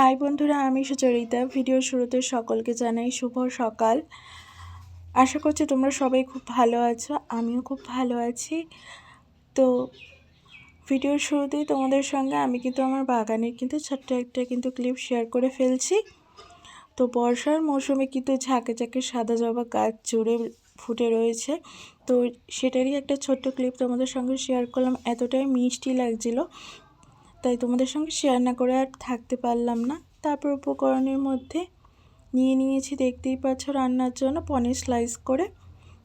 High বন্ধুরা, আমি Sucharita. Video শুরুতে সকলকে জানাই শুভ সকাল। আশা করছি তোমরা সবাই খুব ভালো আছো, আমিও খুব ভালো আছি। তো ভিডিওর শুরুতেই তোমাদের সঙ্গে আমি কিন্তু আমার বাগানের কিন্তু ছোট্ট একটা কিন্তু ক্লিপ শেয়ার করে ফেলছি। তো বর্ষার মৌসুমে কিন্তু ঝাঁকে ঝাঁকে সাদা জবা গাছ জুড়ে ফুটে রয়েছে। তো সেটারই একটা ছোট্ট ক্লিপ তোমাদের সঙ্গে শেয়ার করলাম। এতটাই মিষ্টি লাগছিল। তাই তোমাদের সঙ্গে শেয়ার না করে আর থাকতে পারলাম না। তারপর উপকরণের মধ্যে নিয়ে নিয়েছি, দেখতেই পাচ্ছ রান্নার জন্য পনির স্লাইস করে।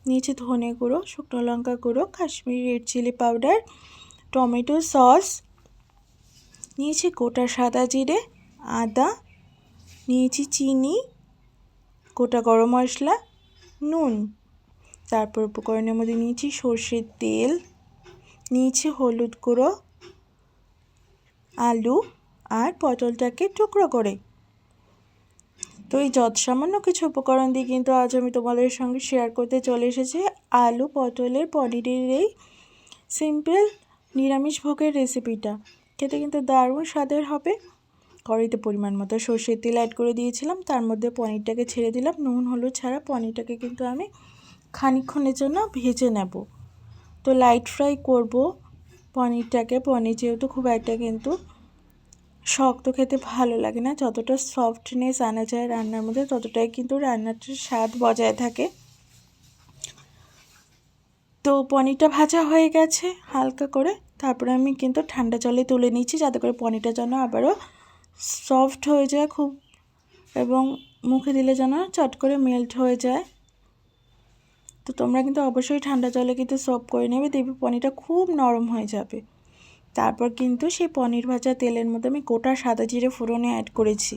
নিয়েছি ধনে গুঁড়ো, শুকনো লঙ্কা গুঁড়ো, Kashmiri red chilli powder tomato sauce নিয়েছি গোটা সাদা জিরে, আদা, নিয়েছি চিনি, গোটা গরম মশলা, নুন। তারপর উপকরণের মধ্যে নিয়েছি সর্ষের তেল, নিয়েছি হলুদ গুঁড়ো আলু আর পটলটাকে টুকরো করে। তো এই যত সামান্য কিছু উপকরণ দিয়ে কিন্তু আজ আমি তোমাদের সঙ্গে শেয়ার করতে চলে এসেছি আলু, পটলের পনিরের এই সিম্পল নিরামিষ ভোগের রেসিপিটা খেতে কিন্তু দারুণ স্বাদের হবে। কড়াইতে পরিমাণ মতো সর্ষের তেল অ্যাড করে দিয়েছিলাম, তার মধ্যে পনিরটাকে ছেড়ে দিলাম। নুন, হলুদ ছাড়া পনিরটাকে কিন্তু আমি খানিক্ষণের জন্য ভেজে নেব। তো লাইট ফ্রাই করব পনিরটাকে। পনির যেহেতু খুব একটা কিন্তু শক্ত খেতে ভালো লাগে না। যতটা সফটনেস আনা যায় রান্নার মধ্যে, ততটাই কিন্তু রান্নাটার স্বাদ বজায় থাকে। তো পনিরটা ভাজা হয়ে গেছে হালকা করে। তারপরে আমি কিন্তু ঠান্ডা জলে তুলে নিচ্ছি যাতে করে পনিরটা যেন আবারও সফট হয়ে যায় খুব এবং মুখে দিলে যেন চট করে মেল্ট হয়ে যায়। তো তোমরা কিন্তু অবশ্যই ঠান্ডা জলে কিন্তু সব করে নেবে। দেখবে পনিরটা খুব নরম হয়ে যাবে। তারপর কিন্তু সেই পনির ভাজা তেলের মধ্যে আমি গোটা সাদা জিরে ফোড়নে অ্যাড করেছি।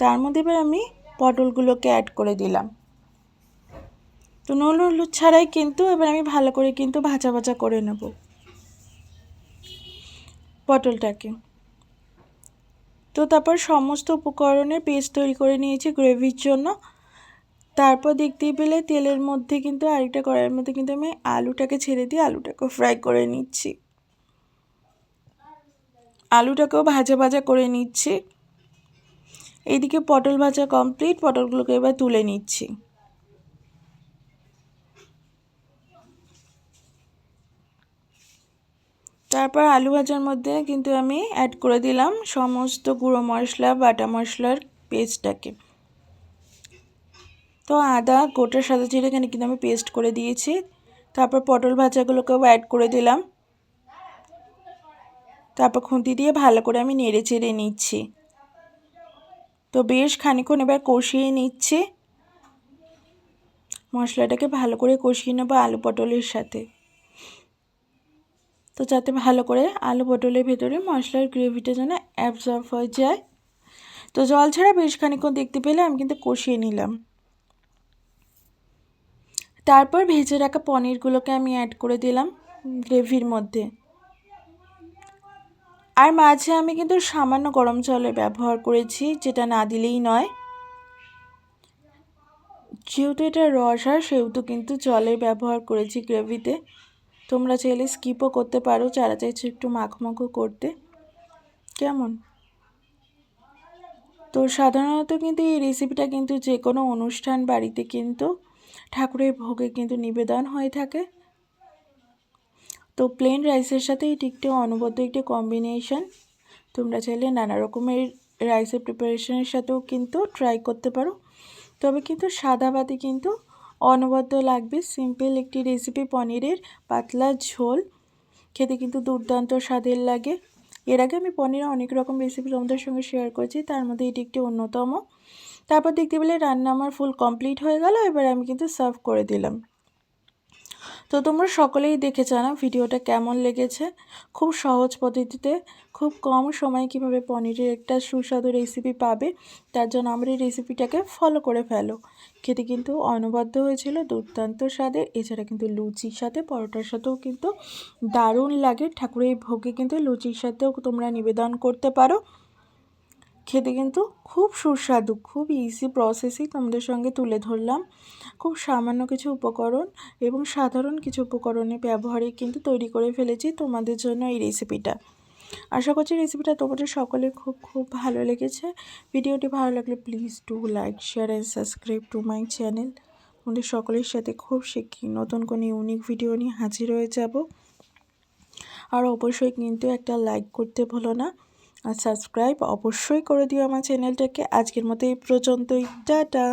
তার মধ্যে এবার আমি পটলগুলোকে অ্যাড করে দিলাম। তো নুন হলুদ ছাড়াই কিন্তু এবার আমি ভালো করে কিন্তু ভাজা ভাজা করে নেব পটলটাকে। তো তারপর সমস্ত উপকরণের পেস্ট তৈরি করে নিয়েছি গ্রেভির জন্য। তারপর দেখতেই পেলে তেলের মধ্যে কিন্তু আরেকটা কড়াইয়ের মধ্যে কিন্তু আমি আলুটাকে ছেড়ে দিয়ে আলুটাকে ফ্রাই করে নিচ্ছি। আলুটাকেও ভাজা ভাজা করে নিচ্ছি। এইদিকে পটল ভাজা কমপ্লিট পটলগুলোকে এবার তুলে নিচ্ছি। তারপর আলু ভাজার মধ্যে কিন্তু আমি অ্যাড করে দিলাম সমস্ত গুঁড়ো মশলা, বাটা মশলার পেস্টটাকে তো আদা, গোটা সাদা জিরে এখানে কিন্তু আমি পেস্ট করে দিয়েছি। তারপর পটল ভাজাগুলোকেও অ্যাড করে দিলাম। তারপর খুন্তি দিয়ে ভালো করে আমি নেড়ে চেড়ে নিচ্ছি। তো বেশ খানিক্ষণ এবার কষিয়ে নিচ্ছে। মশলাটাকে ভালো করে কষিয়ে নেব আলু পটলের সাথে। তো যাতে ভালো করে আলু পটলের ভেতরে মশলার গ্রেভিটা যেন অ্যাবজর্ব হয়ে যায়। তো জল ছাড়া বেশ খানিক্ষণ দেখতে পেলে আমি কিন্তু কষিয়ে নিলাম। তারপর ভেজে রাখা পনিরগুলোকে আমি অ্যাড করে দিলাম গ্রেভির মধ্যে। আর মাঝে আমি কিন্তু সামান্য গরম জলের ব্যবহার করেছি, যেটা না দিলেই নয়। যেহেতু এটা রস সেহেতু কিন্তু জলের ব্যবহার করেছি গ্রেভিতে। তোমরা চাইলে স্কিপও করতে পারো, যারা চাইছো একটু মাখো মাখো করতে। কেমন? তো সাধারণত কিন্তু এই রেসিপিটা কিন্তু যে কোনো অনুষ্ঠান বাড়িতে কিন্তু ঠাকুরের ভোগে কিন্তু নিবেদন হয়ে থাকে। তো প্লেন রাইসের সাথে এটি একটি অনবদ্য একটি কম্বিনেশন তোমরা চাইলে নানা রকমের রাইসের প্রিপারেশনের সাথেও কিন্তু ট্রাই করতে পারো। তবে কিন্তু সাদা ভাতে কিন্তু অনবদ্য লাগবে। সিম্পল একটি রেসিপি পনিরের পাতলা ঝোল। খেতে কিন্তু দুর্দান্ত স্বাদের লাগে। এর আগে আমি পনিরের অনেক রকম রেসিপি তোমাদের সঙ্গে শেয়ার করেছি, তার মধ্যে এটি একটি অন্যতম। তারপর দেখতে পেলে রান্না আমার ফুল কমপ্লিট হয়ে গেল, এবার আমি কিন্তু সার্ভ করে দিলাম। তো তোমরা সকলেই দেখে জানো ভিডিওটা কেমন লেগেছে? খুব সহজ পদ্ধতিতে, খুব কম সময়ে কীভাবে পনিরের একটা সুস্বাদু রেসিপি পাবে, তার জন্য আমার এই রেসিপিটাকে ফলো করে ফেলো। খেতে কিন্তু অনবদ্য হয়েছিল, দুর্দান্ত স্বাদের, এছাড়া কিন্তু লুচির সাথে, পরোটার সাথেও কিন্তু দারুণ লাগে। ঠাকুরের ভোগে কিন্তু লুচির সাথেও তোমরা নিবেদন করতে পারো। খেতে কিন্তু খুব সুস্বাদু, খুব ইজি প্রসেসই তোমাদের সঙ্গে তুলে ধরলাম। খুব সামান্য কিছু উপকরণ এবং সাধারণ কিছু উপকরণের ব্যবহারে কিন্তু তৈরি করে ফেলেছি তোমাদের জন্য এই রেসিপিটা আশা করছি রেসিপিটা তোমাদের সকলে খুব খুব ভালো লেগেছে। ভিডিওটি ভালো লাগলে please do like share and subscribe to my channel তোমাদের সকলের সাথে খুব শিখি নতুন কোনো ইউনিক ভিডিও নিয়ে হাজির হয়ে যাব। আর অবশ্যই কিন্তু একটা লাইক করতে ভুলো না। আর সাবস্ক্রাইব অবশ্যই করে দিও আমার চ্যানেলটাকে। আজকের মতো এই পর্যন্তই। টাটা।